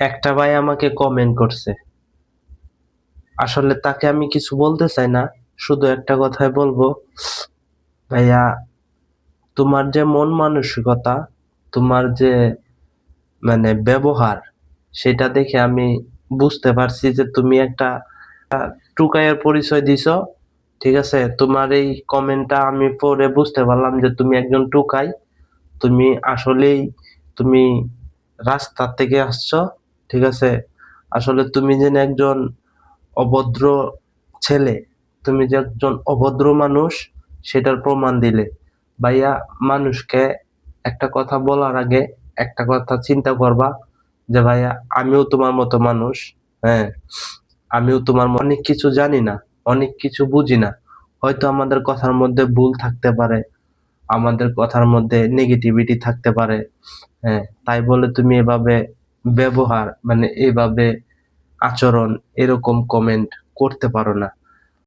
একটা ভাই আমাকে কমেন্ট করছে। আসলে তাকে আমি কিছু বলতে চাই না, শুধু একটা কথাই বলব। ভাইয়া, তোমার যে মন মানসিকতা, তোমার যে মানে ব্যবহার, সেটা দেখে আমি বুঝতে পারছি যে তুমি একটা টুকাইয়ের পরিচয় দিছো, ঠিক আছে? তোমার এই কমেন্টটা আমি পরে বুঝতে পারলাম যে তুমি একজন টুকাই। তুমি আসলেই তুমি রাস্তা থেকে আসছো ঠিক আছে? আসলে তুমি যেন একজন অভদ্র ছেলে, তুমি যে একজন অভদ্র মানুষ, সেটার প্রমাণ দিলে। ভাইয়া, মানুষকে একটা কথা বলার আগে একটা কথা চিন্তা করবা যে, ভাইয়া, আমিও তোমার মতো মানুষ হ্যাঁ? আমিও তোমার অনেক কিছু জানি না, অনেক কিছু বুঝি না। হয়তো আমাদের কথার মধ্যে ভুল থাকতে পারে, আমাদের কথার মধ্যে নেগেটিভিটি থাকতে পারে হ্যাঁ? তাই বলে তুমি এভাবে ব্যবহার মানে এভাবে আচরণ এরকম কমেন্ট করতে পারো না।